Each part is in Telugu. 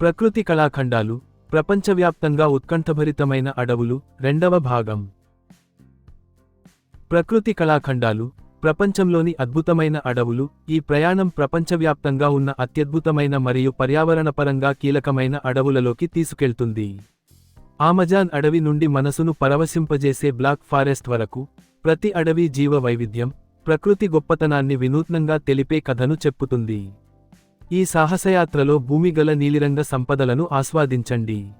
ప్రకృతి కళాఖండాలు ప్రపంచవ్యాప్తంగా ఉత్కంఠభరితమైన అడవులు రెండవ భాగం. ప్రకృతి కళాఖండాలు ప్రపంచంలోని అద్భుతమైన అడవులు ఈ ప్రయాణం ప్రపంచవ్యాప్తంగా ఉన్న అత్యద్భుతమైన మరియు పర్యావరణపరంగా కీలకమైన అడవులలోకి తీసుకెళ్తుంది. ఆమజాన్ అడవి నుండి మనసును పరవశింపజేసే బ్లాక్ ఫారెస్ట్ వరకు ప్రతి అడవి జీవ వైవిధ్యం ప్రకృతి గొప్పతనాన్ని వినూత్నంగా తెలిపే కథను చెప్పుతుంది. ఈ సాహసయాత్రలో భూమిగల నీలిరంగ సంపదలను ఆస్వాదించండి.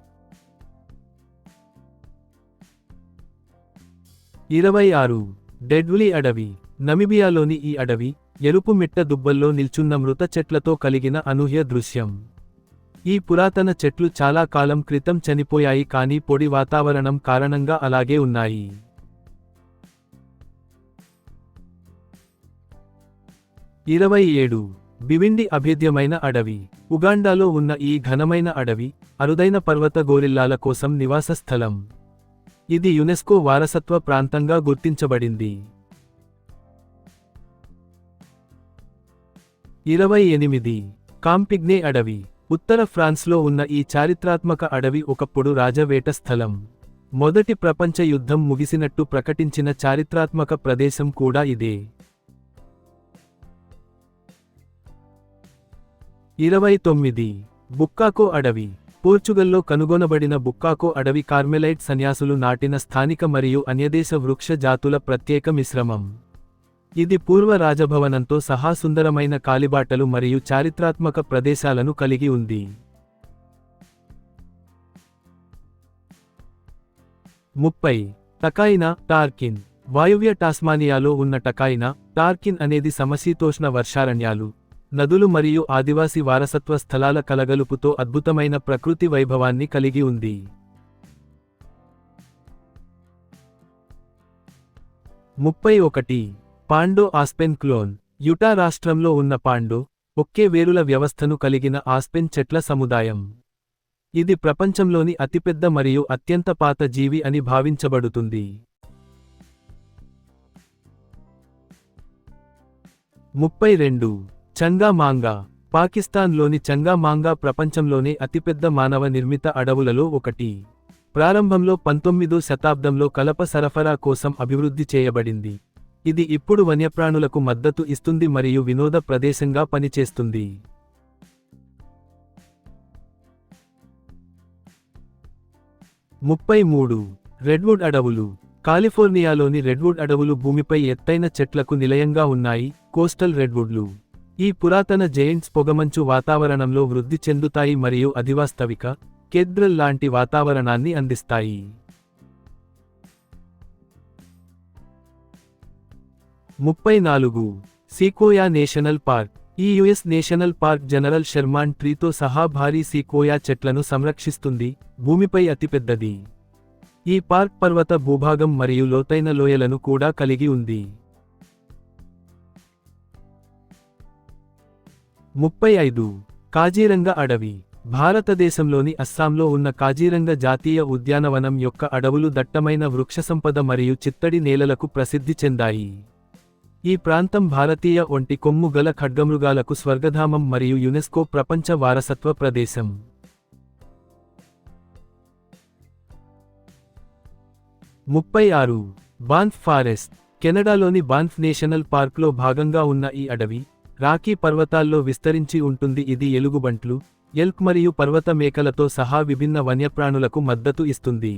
ఇరవై ఆరు డెడ్వులి అడవి. నమిబియాలోని ఈ అడవి ఎరుపు మిట్ట దుబ్బల్లో నిల్చున్న మృత చెట్లతో కలిగిన అనూహ్య దృశ్యం. ఈ పురాతన చెట్లు చాలా కాలం క్రితం చనిపోయాయి కానీ పొడి వాతావరణం కారణంగా అలాగే ఉన్నాయి. ఇరవై ఏడు బివిండి అభేద్యమైన అడవి. ఉగాండాలో ఉన్న ఈ ఘనమైన అడవి అరుదైన పర్వత గోరిల్లాల కోసం నివాస స్థలం. ఇది యునెస్కో వారసత్వ ప్రాంతంగా గుర్తించబడింది. ఇరవై ఎనిమిది. కాంపిగ్నే అడవి. ఉత్తర ఫ్రాన్స్లో ఉన్న ఈ చారిత్రాత్మక అడవి ఒకప్పుడు రాజవేట స్థలం. మొదటి ప్రపంచ యుద్ధం ముగిసినట్టు ప్రకటించిన చారిత్రాత్మక ప్రదేశం కూడా ఇదే. ఇరవై తొమ్మిది. బుక్కాకో అడవి. పోర్చుగల్లో కనుగొనబడిన బుక్కాకో అడవి కార్మెలైట్ సన్యాసులు నాటిన స్థానిక మరియు అన్యదేశ వృక్ష జాతుల ప్రత్యేక మిశ్రమం. ఇది పూర్వ రాజభవనంతో సహా సుందరమైన కాలిబాటలు మరియు చారిత్రాత్మక ప్రదేశాలను కలిగి ఉంది. ముప్పై. టకాయినా టార్కిన్. వాయువ్య టాస్మానియాలో ఉన్న టకాయినా టార్కిన్ అనేది సమశీతోష్ణ వర్షారణ్యాలు. నదులు మరియు ఆదివాసి వారసత్వ స్థలాల కలగలుపుతో అద్భుతమైన ప్రకృతి వైభవాన్ని కలిగి ఉంది. ముప్పై ఒకటి. పాండో ఆస్పెన్ క్లోన్. యుటా రాష్ట్రంలో ఉన్న పాండో ఒకే వేరుల వ్యవస్థను కలిగిన ఆస్పెన్ చెట్ల సముదాయం. ఇది ప్రపంచంలోని అతిపెద్ద మరియు అత్యంత పాత జీవి అని భావించబడుతుంది. ముప్పై రెండు. చంగా మాంగా పాకిస్తాన్లోని చంగా మాంగా ప్రపంచంలోనే అతిపెద్ద మానవ నిర్మిత అడవులలో ఒకటి. ప్రారంభంలో పంతొమ్మిదో శతాబ్దంలో కలప సరఫరా కోసం అభివృద్ధి చేయబడింది. ఇది ఇప్పుడు వన్యప్రాణులకు మద్దతు ఇస్తుంది మరియు వినోద ప్రదేశంగా పనిచేస్తుంది. ముప్పై మూడు. రెడ్వుడ్ అడవులు. కాలిఫోర్నియాలోని రెడ్వుడ్ అడవులు భూమిపై ఎత్తైన చెట్లకు నిలయంగా ఉన్నాయి. కోస్టల్ రెడ్వుడ్లు. ఈ పురాతన జైంట్స్ పొగమంచు వాతావరణంలో వృద్ధి చెందుతాయి మరియు అధివాస్తవిక కేద్రల్ లాంటి వాతావరణాన్ని అందిస్తాయి. ముప్పై నాలుగు సీకోయా నేషనల్ పార్క్. ఈ US National Park General Sherman ట్రీతో సహా భారీ సీకోయా చెట్లను సంరక్షిస్తుంది. భూమిపై అతిపెద్దది. ఈ పార్క్ పర్వత భూభాగం మరియు లోతైన లోయలను కూడా కలిగి ఉంది. ముప్పై ఐదు. కాజీరంగ అడవి. భారతదేశంలోని అస్సాంలో ఉన్న కాజీరంగ జాతీయ ఉద్యానవనం యొక్క అడవులు దట్టమైన వృక్షసంపద మరియు చిత్తడి నేలలకు ప్రసిద్ధి చెందాయి. ఈ ప్రాంతం భారతీయ ఒంటి కొమ్ము గల ఖడ్గమృగాలకు స్వర్గధామం మరియు యునెస్కో ప్రపంచ వారసత్వ ప్రదేశం. ముప్పై ఆరు. Banff forest. కెనడాలోని బాన్ఫ్ నేషనల్ పార్క్లో భాగంగా ఉన్న ఈ అడవి రాకీ పర్వతాల్లో విస్తరించి ఉంటుంది. ఇది ఎలుగుబంట్లు ఎల్క్ మరియు పర్వత మేకలతో సహా విభిన్న వన్యప్రాణులకు మద్దతు ఇస్తుంది.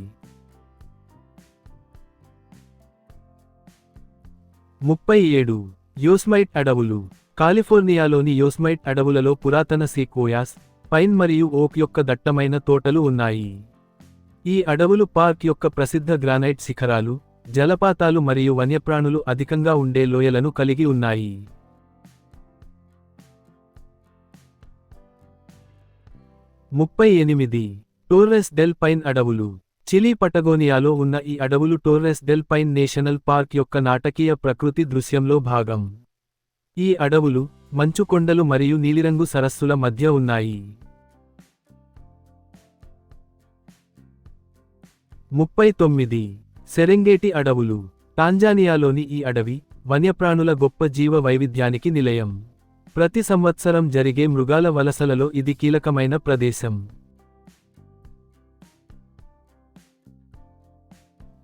ముప్పై ఏడు. యోస్మైట్ అడవులు. కాలిఫోర్నియాలోని యోస్మైట్ అడవులలో పురాతన సీకోయాస్ పైన్ మరియు ఓక్ యొక్క దట్టమైన తోటలు ఉన్నాయి. ఈ అడవులు పార్క్ యొక్క ప్రసిద్ధ గ్రానైట్ శిఖరాలు జలపాతాలు మరియు వన్యప్రాణులు అధికంగా ఉండే లోయలను కలిగి ఉన్నాయి. ముప్పై ఎనిమిది. టోర్రెస్ డెల్ పైన్ అడవులు. చిలీ పటగోనియాలో ఉన్న ఈ అడవులు Torres del Paine National Park యొక్క నాటకీయ ప్రకృతి దృశ్యంలో భాగం. ఈ అడవులు మంచు కొండలు మరియు నీలిరంగు సరస్సుల మధ్య ఉన్నాయి. ముప్పై తొమ్మిది. సెరెంగేటి అడవులు. టాంజానియాలోని ఈ అడవి వన్యప్రాణుల గొప్ప జీవ వైవిధ్యానికి నిలయం. ప్రతి సంవత్సరం జరిగే మృగాల వలసలలో ఇది కీలకమైన ప్రదేశం.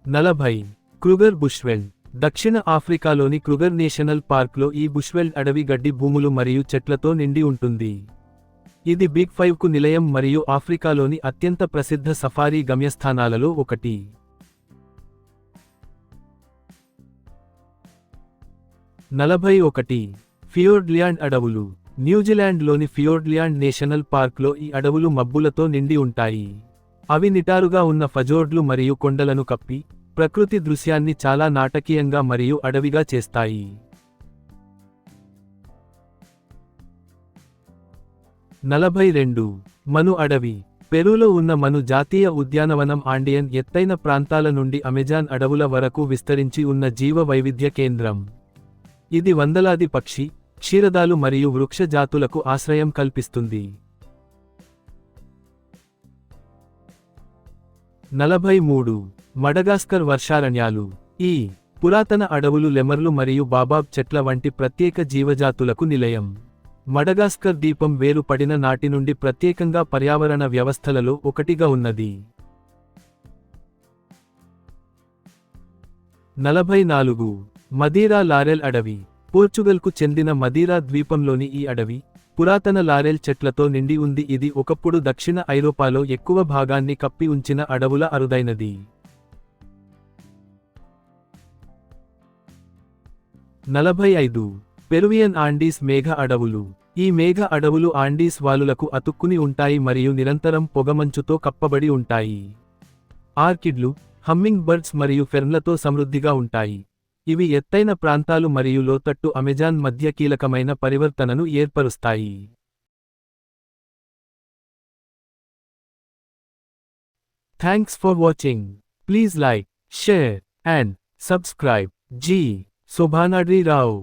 నలభై. క్రుగర్ బుష్వెల్డ్ దక్షిణ ఆఫ్రికాలోని క్రుగర్ నేషనల్ పార్క్లో ఈ బుష్వెల్డ్ అడవి గడ్డి భూములు మరియు చెట్లతో నిండి ఉంటుంది. ఇది బిగ్ ఫైవ్కు నిలయం మరియు ఆఫ్రికాలోని అత్యంత ప్రసిద్ధ సఫారీ గమ్యస్థానాలలో ఒకటి. నలభై ఒకటి. ఫియోర్డ్ల్యాండ్ అడవులు. న్యూజిలాండ్లోని ఫియోర్డ్ల్యాండ్ నేషనల్ పార్క్లో ఈ అడవులు మబ్బులతో నిండి ఉంటాయి. అవి నిటారుగా ఉన్న ఫజోర్డ్లు మరియు కొండలను కప్పి ప్రకృతి దృశ్యాన్ని చాలా నాటకీయంగా మరియు అడవిగా చేస్తాయి. నలభై రెండు మను అడవి. పెరూలో ఉన్న మను జాతీయ ఉద్యానవనం ఆండియన్ ఎత్తైన ప్రాంతాల నుండి అమెజాన్ అడవుల వరకు విస్తరించి ఉన్న జీవ వైవిధ్య కేంద్రం. ఇది వందలాది పక్షి క్షీరదాలు మరియు వృక్ష జాతులకు ఆశ్రయం కల్పిస్తుంది. నలభై మూడు. మడగాస్కర్ వర్షారణ్యాలు. ఈ పురాతన అడవులు లెమర్లు మరియు బాబాబ్ చెట్ల వంటి ప్రత్యేక జీవజాతులకు నిలయం. మడగాస్కర్ దీపం వేరు పడిన నాటి నుండి ప్రత్యేకంగా పర్యావరణ వ్యవస్థలలో ఒకటిగా ఉన్నది. నలభై నాలుగు. మదీరా లారెల్ అడవి. పోర్చుగల్కు చెందిన మదీరా ద్వీపంలోని ఈ అడవి పురాతన లారెల్ చెట్లతో నిండి ఉంది. ఇది ఒకప్పుడు దక్షిణ ఐరోపాలో ఎక్కువ భాగాన్ని కప్పి ఉంచిన అడవుల అరుదైనది. నలభై ఐదు. పెరువియన్ ఆండీస్ మేఘ అడవులు. ఈ మేఘ అడవులు ఆండీస్ వాలులకు అతుక్కుని ఉంటాయి మరియు నిరంతరం పొగమంచుతో కప్పబడి ఉంటాయి. ఆర్కిడ్లు హమ్మింగ్ బర్డ్స్ మరియు ఫెర్న్లతో సమృద్ధిగా ఉంటాయి. ఇవి ఎత్తైన ప్రాంతాలు మరియు లోతట్టు అమెజాన్ మధ్య కీలకమైన పరివర్తనను ఏర్పరుస్తాయి. Thanks for watching please like share and subscribe G Shobhanadri Rao